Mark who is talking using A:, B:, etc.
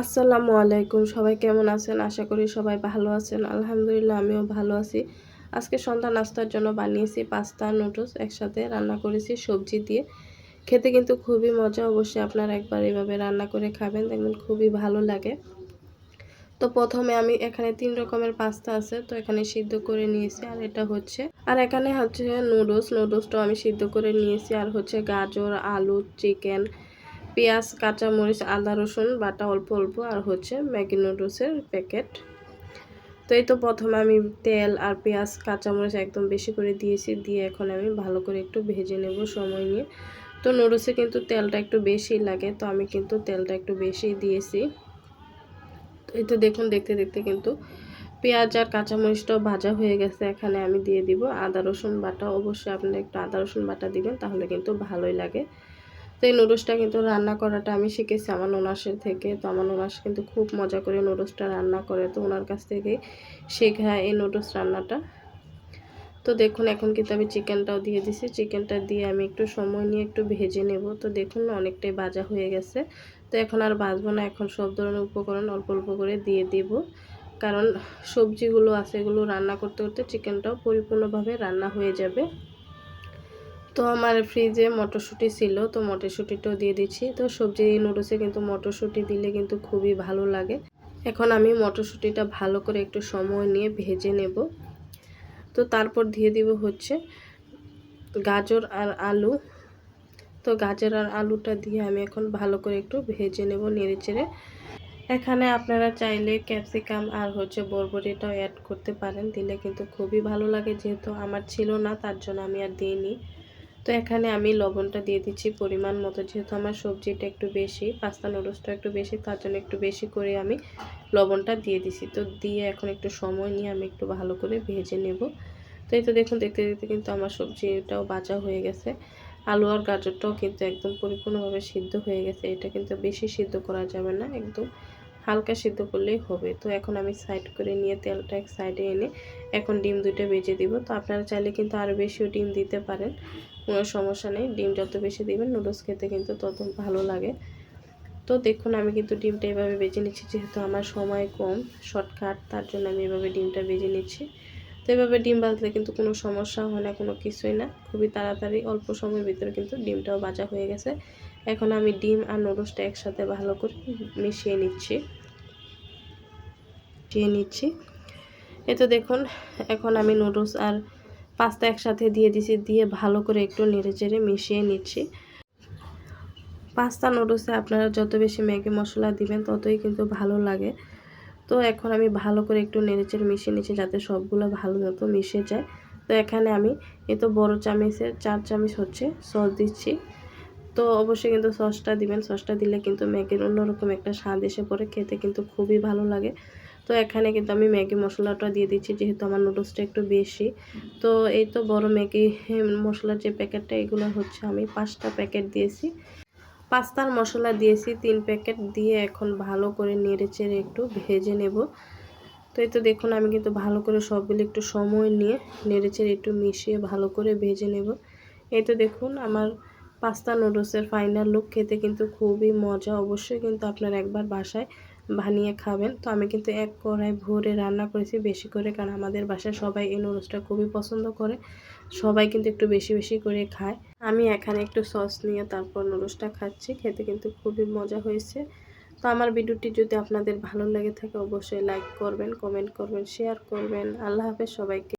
A: আসসালামু আলাইকুম। সবাই কেমন আছেন? আশা করি সবাই ভালো আছেন। আলহামদুলিল্লাহ, আমিও ভালো আছি। আজকে সন্ধ্যা নাস্তার জন্য বানিয়েছি পাস্তা, নুডলস, একসাথে রান্না করেছি সবজি দিয়ে। খেতে কিন্তু খুবই মজা, অবশ্যই আপনারা একবার এভাবে রান্না করে খাবেন, দেখবেন খুবই ভালো লাগে। তো প্রথমে আমি এখানে তিন রকমের পাস্তা আছে, তো এখানে সিদ্ধ করে নিয়েছি, আর এটা হচ্ছে আর এখানে হচ্ছে নুডলস। নুডলসটাও আমি সিদ্ধ করে নিয়েছি, আর হচ্ছে গাজর, আলু, চিকেন পেঁয়াজ, কাঁচামরিচ, আদা, রসুন বাটা অল্প অল্প আর হচ্ছে ম্যাগি নুডলসের প্যাকেট। তো এই তো প্রথমে আমি তেল আর পেঁয়াজ, কাঁচামরিচ একদম বেশি করে দিয়েছি, দিয়ে এখন আমি ভালো করে একটু ভেজে নেব সময় নিয়ে। তো নুডলসে কিন্তু তেলটা একটু বেশি লাগে, তো আমি কিন্তু তেলটা একটু বেশি দিয়েছি। তো এই তো দেখুন, দেখতে দেখতে কিন্তু পেঁয়াজ আর কাঁচামরিচটাও ভাজা হয়ে গেছে, এখানে আমি দিয়ে দিব আদা, রসুন বাটা। অবশ্যই আপনারা একটু আদা, রসুন বাটা দিবেন, তাহলে কিন্তু ভালোই লাগে। তো এই নুডলসটা কিন্তু রান্না করাটা আমি শিখেছি আমার নোনাসের থেকে। তো আমার নোনাস কিন্তু খুব মজা করে নুডলসটা রান্না করে। তো ওনার কাছ থেকে শেখা এই নুডলস রান্নাটা। তো দেখুন, এখন কিন্তু আমি চিকেনটাও দিয়ে দিছি। চিকেনটা দিয়ে আমি একটু সময় নিয়ে একটু ভেজে নেব। তো দেখুন, অনেকটাই ভাজা হয়ে গেছে। তো এখন আর ভাজবো না। এখন সব ধরনের উপকরণ অল্প অল্প করে দিয়ে দিব। কারণ সবজিগুলো আছে, এগুলো রান্না করতে করতে চিকেনটাও পরিপূর্ণভাবে রান্না হয়ে যাবে। তো আমার ফ্রিজে মটরশুঁটি ছিল, তো মটরশুঁটিটাও দিয়ে দিচ্ছি। তো সবজি নুডলসে কিন্তু মটরশুঁটি দিলে কিন্তু খুবই ভালো লাগে। এখন আমি মটরশুঁটিটা ভালো করে একটু সময় নিয়ে ভেজে নেব। তো তারপর দিয়ে দিব হচ্ছে গাজর আর আলু। তো গাজর আর আলুটা দিয়ে আমি এখন ভালো করে একটু ভেজে নেব নেড়ে চেড়ে এখানে আপনারা চাইলে ক্যাপসিকাম আর হচ্ছে বরবটিটাও অ্যাড করতে পারেন, দিলে কিন্তু খুবই ভালো লাগে। যেহেতু আমার ছিল না, তার জন্য আমি আর দিইনি। তো এখানে আমি লবণটা দিয়ে দিচ্ছি পরিমাণ মতো। যেহেতু আমার সবজিটা একটু বেশি, পাস্তা নুডলসটা একটু বেশি, তার জন্য একটু বেশি করে আমি লবণটা দিয়ে দিছি। তো দিয়ে এখন একটু সময় নিয়ে আমি একটু ভালো করে ভেজে নেব। তো এই তো দেখুন, দেখতে দেখতে কিন্তু আমার সবজিটাও বাজা হয়ে গেছে। আলু আর গাজরটাও কিন্তু একদম পরিপূর্ণভাবে সিদ্ধ হয়ে গেছে। এটা কিন্তু বেশি সিদ্ধ করা যাবে না, একদম হালকা সিদ্ধ করলেই হবে। তো এখন আমি সাইড করে নিয়ে তেলটা এক সাইডে এনে এখন ডিম দুটো বেজে দিব। তো আপনারা চাইলে কিন্তু আরও বেশিও ডিম দিতে পারেন। কোনো সমস্যা নেই। ডিম যত বেশি দিবেন নুডলস খেতে কিন্তু তত ভালো লাগে। তো দেখুন, আমি কিন্তু ডিমটা এভাবে বেজে নিচ্ছি, যেহেতু আমার সময় কম শর্টকাট তার জন্য আমি এভাবে ডিমটা বেজে নিচ্ছি। তো এভাবে ডিম বাজলে কিন্তু কোনো সমস্যা হয় না, কোনো কিছুই না। খুবই তাড়াতাড়ি, অল্প সময়ের ভিতরে কিন্তু ডিমটাও বাজা হয়ে গেছে। এখন আমি ডিম আর নুডলসটা একসাথে ভালো করে মিশিয়ে নিচ্ছি। মিশিয়ে নিচ্ছি। এ তো দেখুন, এখন আমি নুডলস আর পাস্তা একসাথে দিয়ে দিছি, দিয়ে ভালো করে একটু নেড়ে চেড়ে মিশিয়ে নিচ্ছি। পাস্তা নুডলসে আপনারা যত বেশি ম্যাগি মশলা দিবেন, ততই কিন্তু ভালো লাগে। তো এখন আমি ভালো করে একটু নেড়েচেড়ে মিশিয়ে নিচ্ছি যাতে সবগুলো ভালো মতো মিশে যায়। তো এখানে আমি এ তো বড়ো চামিচের, চার চামচ হচ্ছে সস দিচ্ছি। তো অবশ্যই কিন্তু সসটা দিবেন। সসটা দিলে কিন্তু ম্যাগির অন্যরকম একটা স্বাদ এসে পড়ে, খেতে কিন্তু খুবই ভালো লাগে। তো এখানে কিন্তু আমি ম্যাগি মশলাটা দিয়ে দিচ্ছি, যেহেতু আমার নুডলসটা একটু বেশি। তো এই তো বড় ম্যাগি মশলার যে প্যাকেটটা, এগুলো হচ্ছে আমি পাঁচটা প্যাকেট দিয়েছি। পাস্তার মশলা দিয়েছি, তিন প্যাকেট দিয়ে এখন ভালো করে নেড়ে চেড়ে একটু ভেজে নেব। তো এই তো দেখুন, আমি কিন্তু ভালো করে সবগুলো একটু সময় নিয়ে নেড়ে চেড়ে একটু মিশিয়ে ভালো করে ভেজে নেব। এই তো দেখুন, আমার পাস্তা নুডলসের ফাইনাল লুক খেতে কিন্তু খুবই মজা। অবশ্যই কিন্তু আপনার একবার বাসায় বানিয়ে খাবেন। তো আমি কিন্তু এক কড়াই ভরে রান্না করেছি বেশি করে, কারণ আমাদের বাসায় সবাই এই নুডলসটা খুবই পছন্দ করে। সবাই কিন্তু একটু বেশি বেশি করে খায়। আমি এখানে একটু সস নিয়ে তারপর নুডলসটা খাচ্ছি, খেতে কিন্তু খুবই মজা হয়েছে। তো আমার ভিডিওটি যদি আপনাদের ভালো লাগে থাকে, অবশ্যই লাইক করবেন কমেন্ট করবেন শেয়ার করবেন। আল্লাহ হাফেজ সবাইকে।